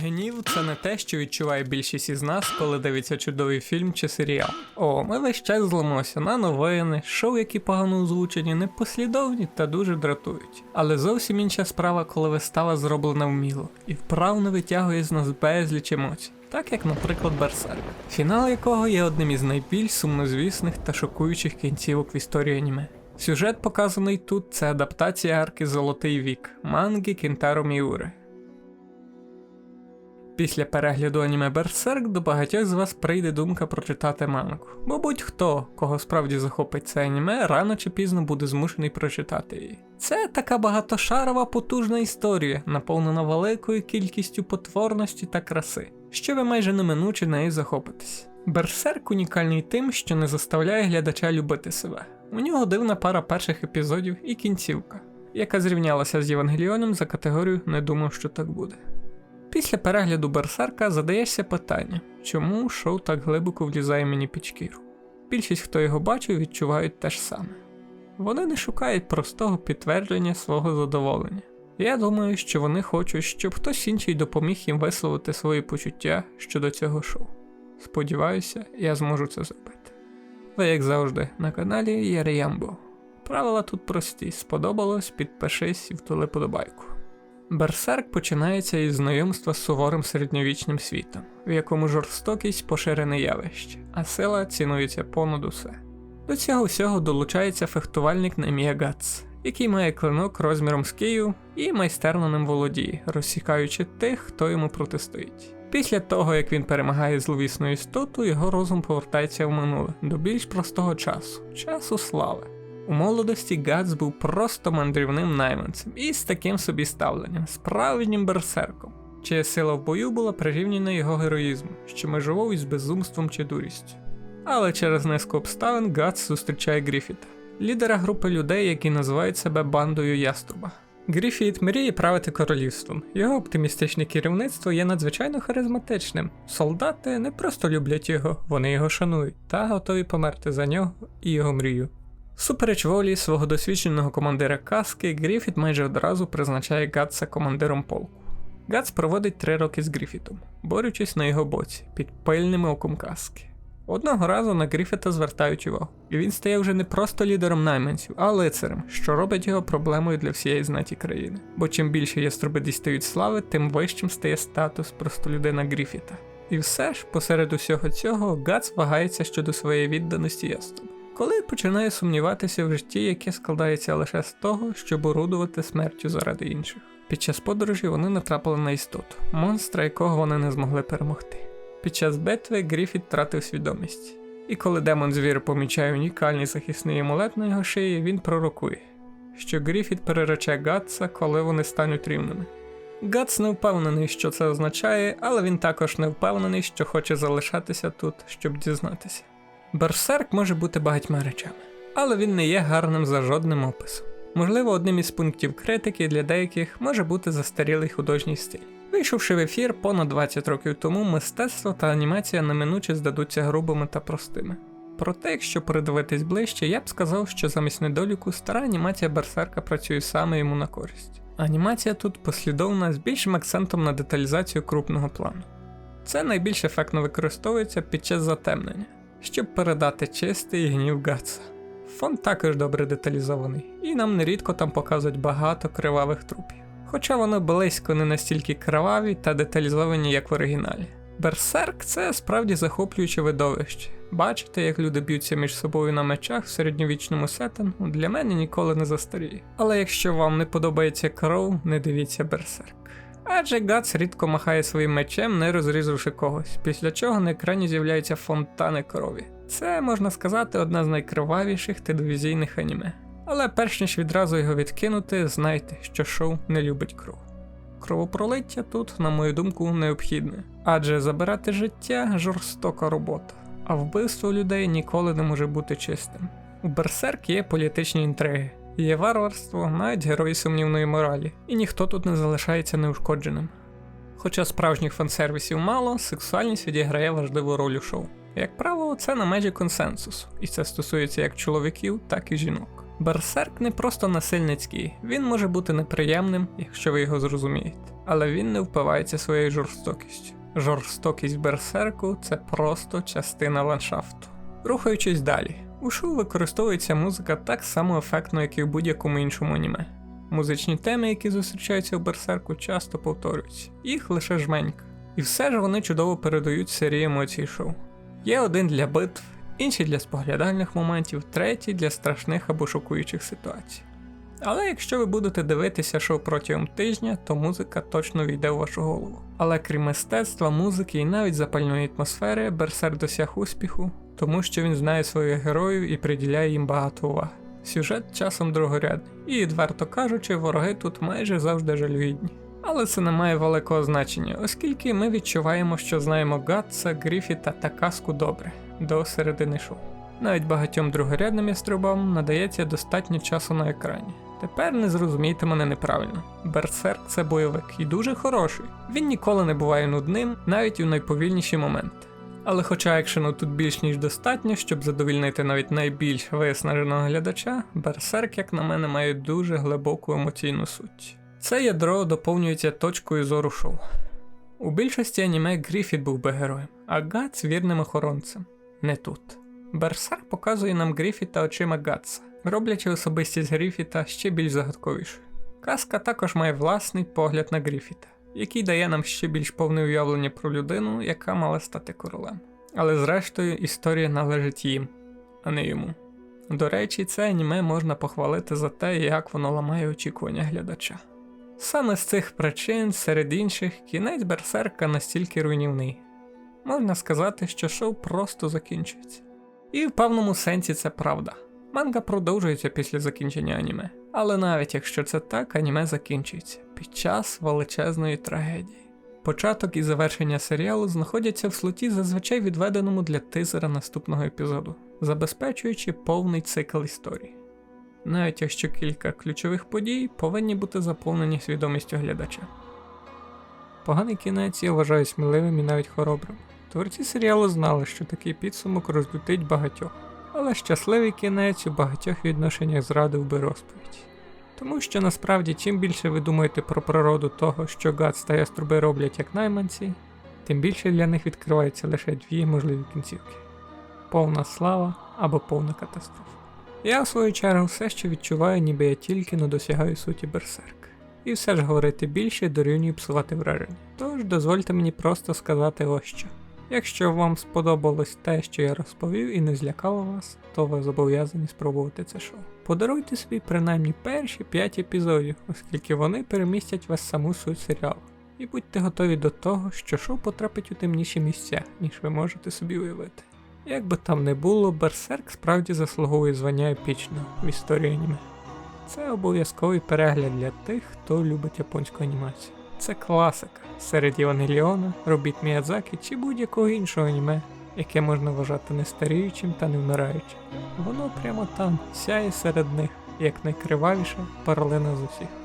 Гнів це не те, що відчуває більшість із нас, коли дивиться чудовий фільм чи серіал. О, ми весь час злимося на новини, шоу, які погано озвучені, непослідовні та дуже дратують. Але зовсім інша справа, коли вистава зроблена вміло і вправно витягує з нас безліч емоцій. Так як, наприклад, Берсерк, фінал якого є одним із найбільш сумнозвісних та шокуючих кінцівок в історії аніме. Сюжет, показаний тут, це адаптація арки Золотий вік манги Кінтаро Міури. Після перегляду аніме Берсерк до багатьох з вас прийде думка прочитати мангу. Бо будь-хто, кого справді захопить це аніме, рано чи пізно буде змушений прочитати її. Це така багатошарова потужна історія, наповнена великою кількістю потворності та краси, що ви майже неминуче нею захопитесь. Берсерк унікальний тим, що не заставляє глядача любити себе. У нього дивна пара перших епізодів і кінцівка, яка зрівнялася з Євангеліоном за категорію не думав, що так буде. Після перегляду Берсерка задаєшся питання, чому шоу так глибоко влізає мені під шкіру. Більшість, хто його бачив, відчувають те ж саме. Вони не шукають простого підтвердження свого задоволення. Я думаю, що вони хочуть, щоб хтось інший допоміг їм висловити свої почуття щодо цього шоу. Сподіваюся, я зможу це зробити. Ви, як завжди, на каналі Яриямбо. Правила тут прості: сподобалось, підпишись і втули подобайку. Берсерк починається із знайомства з суворим середньовічним світом, в якому жорстокість поширене явище, а сила цінується понад усе. До цього всього долучається фехтувальник на ім'я Гац, який має клинок розміром з Київ і майстерно ним володіє, розсікаючи тих, хто йому протистоїть. Після того, як він перемагає зловісну істоту, його розум повертається в минуле до більш простого часу часу слави. У молодості Гац був просто мандрівним найманцем і з таким собі ставленням, справжнім берсерком, чия сила в бою була прирівняна його героїзму, що межував із безумством чи дурістю. Але через низку обставин Гац зустрічає Гріфіта, лідера групи людей, які називають себе бандою Яструба. Гріфіт мріє правити королівством. Його оптимістичне керівництво є надзвичайно харизматичним. Солдати не просто люблять його, вони його шанують та готові померти за нього і його мрію. Супереч волі свого досвідченого командира Каски, Гріфіт майже одразу призначає Гатса командиром полку. Гац проводить три роки з Гріфітом, борючись на його боці, під пильним оком Каски. Одного разу на Гріфіта звертають увагу, і він стає вже не просто лідером найманців, а лицарем, що робить його проблемою для всієї знаті країни. Бо чим більше яструби дістають слави, тим вищим стає статус простолюдина Гріфіта. І все ж, посеред усього цього, Гац вагається щодо своєї відданості яструбу. Коли починає сумніватися в житті, яке складається лише з того, щоб орудувати смертю заради інших. Під час подорожі вони натрапили на істоту, монстра, якого вони не змогли перемогти. Під час битви Гріфіт втратив свідомість. І коли демон звір помічає унікальний захисний амулет на його шиї, він пророкує, що Гріфіт перерече Гатса, коли вони стануть рівними. Гац не впевнений, що це означає, але він також не впевнений, що хоче залишатися тут, щоб дізнатися. Берсерк може бути багатьма речами, але він не є гарним за жодним описом. Можливо, одним із пунктів критики для деяких може бути застарілий художній стиль. Вийшовши в ефір понад 20 років тому, мистецтво та анімація неминуче здадуться грубими та простими. Проте, якщо передивитись ближче, я б сказав, що замість недоліку стара анімація Берсерка працює саме йому на користь. Анімація тут послідовна з більшим акцентом на деталізацію крупного плану. Це найбільш ефектно використовується під час затемнення, щоб передати чистий гнів Гатса. Фон також добре деталізований, і нам нерідко там показують багато кривавих трупів. Хоча вони близько не настільки криваві та деталізовані, як в оригіналі. Берсерк це справді захоплююче видовище. Бачити, як люди б'ються між собою на мечах в середньовічному сеттингу, для мене ніколи не застаріє. Але якщо вам не подобається кров, не дивіться берсерк. Адже Гац рідко махає своїм мечем, не розрізавши когось, після чого на екрані з'являються фонтани крові. Це, можна сказати, одна з найкривавіших телевізійних аніме. Але перш ніж відразу його відкинути, знайте, що шоу не любить кров. Кровопролиття тут, на мою думку, необхідне, адже забирати життя жорстока робота, а вбивство людей ніколи не може бути чистим. У Берсерк є політичні інтриги, є варварство, навіть герої сумнівної моралі, і ніхто тут не залишається неушкодженим. Хоча справжніх фансервісів мало, сексуальність відіграє важливу роль у шоу. Як правило, це на межі консенсусу, і це стосується як чоловіків, так і жінок. Берсерк не просто насильницький, він може бути неприємним, якщо ви його зрозумієте, але він не впивається своєю жорстокістю. Жорстокість берсерку це просто частина ландшафту. Рухаючись далі, у шоу використовується музика так само ефектно, як і в будь-якому іншому аніме. Музичні теми, які зустрічаються в берсерку, часто повторюються, їх лише жменька. І все ж вони чудово передають серії емоцій шоу. Є один для битв, інший для споглядальних моментів, третій для страшних або шокуючих ситуацій. Але якщо ви будете дивитися шоу протягом тижня, то музика точно війде у вашу голову. Але крім мистецтва, музики і навіть запальної атмосфери, Берсерк досяг успіху, тому що він знає своїх героїв і приділяє їм багато уваги. Сюжет часом другорядний, і, відверто кажучи, вороги тут майже завжди жалюгідні. Але це не має великого значення, оскільки ми відчуваємо, що знаємо Гатса, Гріфіта та казку добре до середини шоу. Навіть багатьом другорядним яструбам надається достатньо часу на екрані. Тепер не зрозумійте мене неправильно. Берсерк це бойовик і дуже хороший. Він ніколи не буває нудним, навіть у найповільніші моменти. Але хоча екшену тут більш ніж достатньо, щоб задовільнити навіть найбільш виснаженого глядача, Берсерк, як на мене, має дуже глибоку емоційну суть. Це ядро доповнюється точкою зору шоу. У більшості аніме Гріфіт був би героєм, а Гац вірним охоронцем. Не тут. Берсерк показує нам Гріфіта очима Гатса, роблячи особистість Гріфіта ще більш загадковішою. Казка також має власний погляд на Гріфіта, який дає нам ще більш повне уявлення про людину, яка мала стати королем. Але зрештою історія належить їм, а не йому. До речі, це аніме можна похвалити за те, як воно ламає очікування глядача. Саме з цих причин, серед інших, кінець берсерка настільки руйнівний. Можна сказати, що шоу просто закінчується. І в певному сенсі це правда. Манга продовжується після закінчення аніме. Але навіть якщо це так, аніме закінчується під час величезної трагедії. Початок і завершення серіалу знаходяться в слоті, зазвичай відведеному для тизера наступного епізоду, забезпечуючи повний цикл історії. Навіть якщо кілька ключових подій повинні бути заповнені свідомістю глядача. Поганий кінець я вважаю сміливим і навіть хоробрим. Творці серіалу знали, що такий підсумок розлютить багатьох, але щасливий кінець у багатьох відношеннях зрадив би розповідь. Тому що насправді, чим більше ви думаєте про природу того, що Гац та яструби роблять як найманці, тим більше для них відкривається лише дві можливі кінцівки: повна слава або повна катастрофа. Я, в свою чергу, все ще відчуваю, ніби я тільки не досягаю суті берсерк. І все ж говорити більше дорівнює псувати враження. Тож дозвольте мені просто сказати ось що. Якщо вам сподобалось те, що я розповів і не злякало вас, то ви зобов'язані спробувати це шоу. Подаруйте собі принаймні перші 5 епізодів, оскільки вони перемістять вас саму суть серіалу. І будьте готові до того, що шоу потрапить у темніші місця, ніж ви можете собі уявити. Як би там не було, Берсерк справді заслуговує звання епічного в історії аніме. Це обов'язковий перегляд для тих, хто любить японську анімацію. Це класика серед Євангеліона, робіт Міядзакі чи будь-якого іншого аніме, яке можна вважати нестаріючим та невмираючим. Воно прямо там сяє серед них, як найкривавіша паралина з усіх.